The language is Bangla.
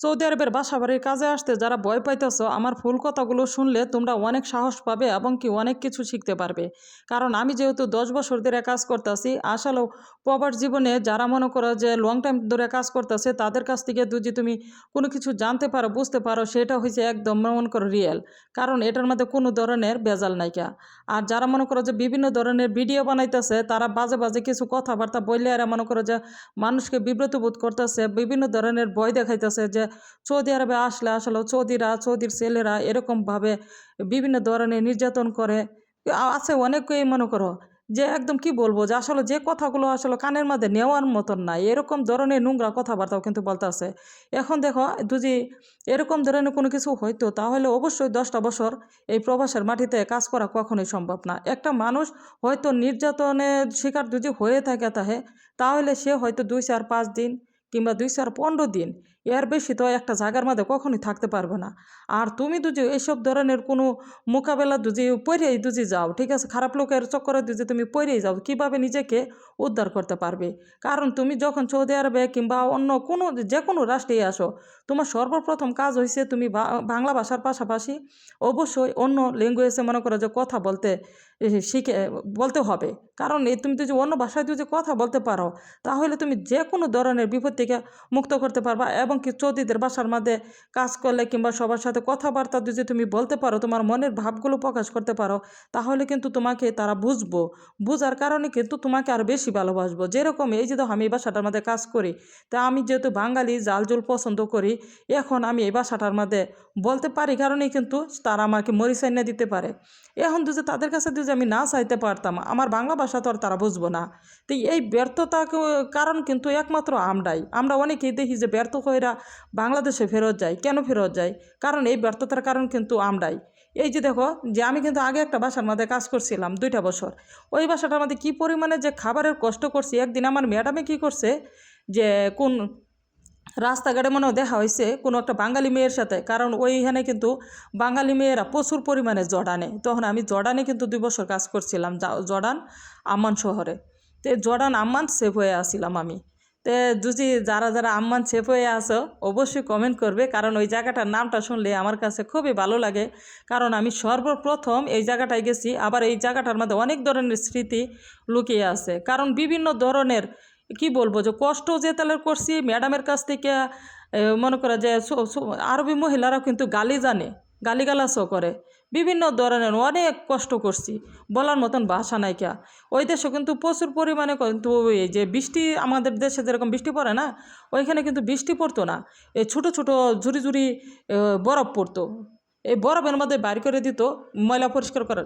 সৌদি আরবের বাসাবাড়ির কাজে আসতে যারা ভয় পাইতেছো, আমার ফুল কথাগুলো শুনলে তোমরা অনেক সাহস পাবে এবং কি অনেক কিছু শিখতে পারবে। কারণ আমি যেহেতু দশ বছর ধরে কাজ করতেছি আসলেও প্রবার জীবনে যারা মনে করো যে লং টাইম ধরে কাজ করতেছে, তাদের কাছ থেকে যদি তুমি কোনো কিছু জানতে পারো, বুঝতে পারো, সেটা হয়েছে একদম মনে করো রিয়েল কারণ এটার মধ্যে কোনো ধরনের বেজাল নাইকা আর যারা মনে করো যে বিভিন্ন ধরনের ভিডিও বানাইতেছে, তারা বাজে বাজে কিছু কথাবার্তা বললে এরা মনে করো যে মানুষকে বিব্রত বোধ করতেছে, বিভিন্ন ধরনের ভয় দেখাইতেছে যে সৌদি আরবে আসলে আসলে সৌদিরা, সৌদির ছেলেরা এরকমভাবে বিভিন্ন ধরনের নির্যাতন করে। আছে অনেকেই মনে করো যে একদম কি বলব যে আসলে যে কথাগুলো আসলে কানের মধ্যে নেওয়ার মতন না, এরকম ধরনের নোংরা কথাবার্তাও কিন্তু বলতেছে। এখন দেখো যদি এরকম ধরনের কোনো কিছু হইতো তাহলে অবশ্যই দশটা বছর এই প্রবাসের মাটিতে কাজ করা কখনোই সম্ভব না। একটা মানুষ হয়তো নির্যাতনের শিকার যদি হয়ে থাকে তাহে, তাহলে সে হয়তো দুই চার পাঁচ দিন কিংবা দুই চার পনেরো দিন এর বেশি তো একটা জায়গার মধ্যে কখনোই থাকতে পারবে না। আর তুমি যদি এইসব ধরনের কোনো মোকাবেলা দুজি পড়েই দুজি যাও, ঠিক আছে? খারাপ লোকের চক্করে যদি তুমি পড়েই যাও, কীভাবে নিজেকে উদ্ধার করতে পারবে? কারণ তুমি যখন সৌদি আরবে কিংবা অন্য কোনো যে কোনো রাষ্ট্রেই আসো, তোমার সর্বপ্রথম কাজ হয়েছে তুমি বাংলা ভাষার পাশাপাশি অবশ্যই অন্য ল্যাঙ্গুয়েজে মনে করো যে কথা বলতে শিখে, বলতে হবে। কারণ এই তুমি যদি অন্য ভাষায় যদি কথা বলতে পারো, তাহলে তুমি যে কোনো ধরনের বিপদ থেকে মুক্ত করতে পারবা এবং কি চৌধুরীদের বাসার মধ্যে কাজ করলে কিংবা সবার সাথে কথাবার্তা যদি তুমি বলতে পারো, তোমার মনের ভাবগুলো প্রকাশ করতে পারো, তাহলে কিন্তু তোমাকে তারা বুঝব। বুঝার কারণে কিন্তু তোমাকে আরও বেশি ভালোবাসবো। যেরকম এই যে আমি এই বাসাটার মধ্যে কাজ করি, তা আমি যেহেতু বাঙালি জাল জল পছন্দ করি, এখন আমি এই বাসাটার মধ্যে বলতে পারি কারণেই কিন্তু তারা আমাকে মরিচাইনা দিতে পারে। এখন যদি তাদের কাছে যদি আমি না চাইতে পারতাম, আমার বাংলা ভাষা তো আর তারা বুঝব না। তো এই ব্যর্থতা কারণ কিন্তু একমাত্র আমরাই। আমরা অনেকেই দেখি যে ব্যর্থ হয়েরা বাংলাদেশে ফেরত যায়, কেন ফেরত যায়? কারণ এই ব্যর্থতার কারণ কিন্তু আমরাই। এই যে দেখো, যে আমি কিন্তু আগে একটা বাসার মধ্যে কাজ করছিলাম দুইটা বছর। ওই বাসাটার মধ্যে কী পরিমাণে যে খাবারের কষ্ট করছি, একদিন আমার ম্যাডামে কী করছে যে কোন রাস্তাঘাটে মনে দেখা হয়েছে কোনো একটা বাঙালি মেয়ের সাথে, কারণ ওইখানে কিন্তু বাঙালি মেয়েরা প্রচুর পরিমাণে জর্ডানে। তখন আমি জর্ডানে কিন্তু দুই বছর কাজ করছিলাম জর্ডান, আম্মান শহরে। তো জর্ডান, আম্মান সেভ হয়ে আসছিলাম আমি। তে যদি যারা যারা আম্মান সেফ হয়ে আসো অবশ্যই কমেন্ট করবে, কারণ ওই জায়গাটার নামটা শুনলে আমার কাছে খুবই ভালো লাগে। কারণ আমি সর্বপ্রথম এই জায়গাটায় গেছি, আবার এই জায়গাটার মধ্যে অনেক ধরনের স্মৃতি লুকিয়ে আছে। কারণ বিভিন্ন ধরনের, কি বলব, যে কষ্ট যে তাহলে করছি ম্যাডামের কাছ থেকে মনে করে যে আরবি মহিলারাও কিন্তু গালি জানে গালিগালাসও করে। বিভিন্ন ধরনের অনেক কষ্ট করছি। বলার মতন ভাষা নাই নাইকা ওই দেশে কিন্তু প্রচুর পরিমাণে কিন্তু যে বৃষ্টি, আমাদের দেশে যেরকম বৃষ্টি পড়ে না, ওইখানে কিন্তু বৃষ্টি পড়তো না। এই ছোটো ছোটো ঝুরি ঝুরি বরফ পড়তো। এই বরফের মধ্যে বাইর করে দিত, ময়লা পরিষ্কার করার